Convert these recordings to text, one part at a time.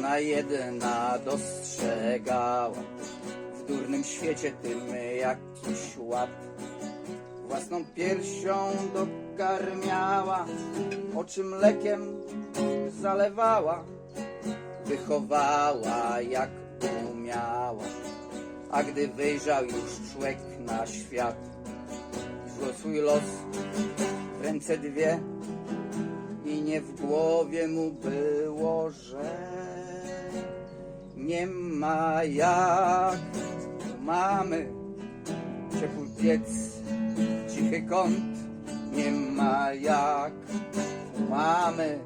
ona jedna dostrzegała w durnym świecie tym jakiś ład. Własną piersią dokarmiała, oczy mlekiem zalewała, wychowała jak umiała. A gdy wyjrzał już człowiek na świat, wziął swój los w ręce dwie i nie w głowie mu było, że nie ma jak mamy ciepły piec, cichy kąt, nie ma jak mamy.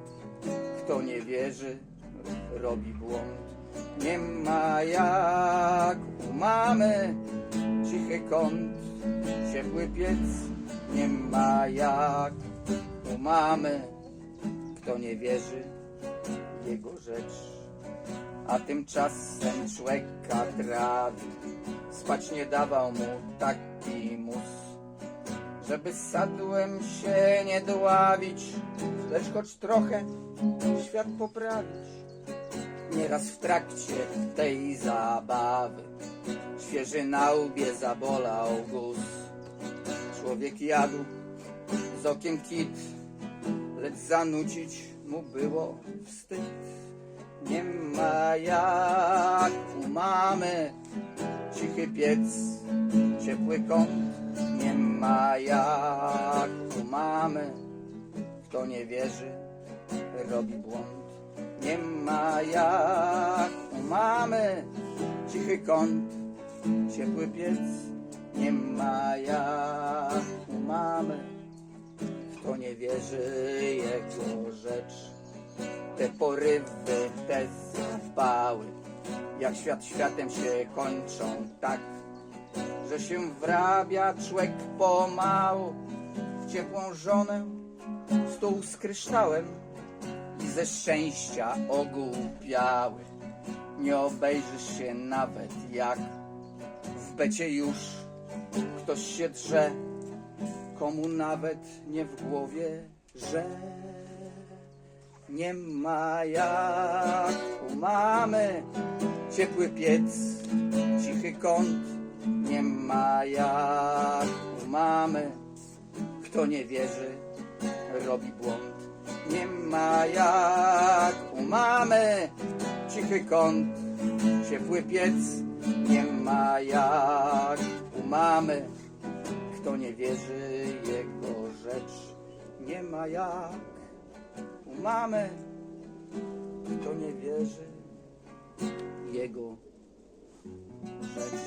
Kto nie wierzy, robi błąd. Nie ma jak mamy cichy kąt, ciepły piec. Nie ma jak mamy. Kto nie wierzy, jego rzecz. A tymczasem człowieka trawił, spać nie dawał mu taki mus żeby sadłem się nie dławić, lecz choć trochę świat poprawić. Nieraz w trakcie tej zabawy świeży na łbie zabolał guz. Człowiek jadł z okiem kit, lecz zanucić mu było wstyd. Nie ma jak u mamy cichy piec, ciepły kąt, nie ma jak u mamy. Kto nie wierzy, robi błąd. Nie ma jak u mamy, cichy kąt, ciepły piec. Nie ma jak u mamy. Kto nie wierzy, jego rzecz. Te porywy, te zapały, jak świat światem się kończą tak, że się wrabia człowiek pomału w ciepłą żonę, stół z kryształem i ze szczęścia ogłupiały. Nie obejrzysz się nawet jak w becie już ktoś się drze, komu nawet nie w głowie, że nie ma jak u mamy ciepły piec, cichy kąt. Nie ma jak u mamy, kto nie wierzy, robi błąd. Nie ma jak u mamy, cichy kąt, ciepły piec. Nie ma jak u mamy, kto nie wierzy, jego rzecz. Nie ma jak u mamy, kto nie wierzy, jego rzecz.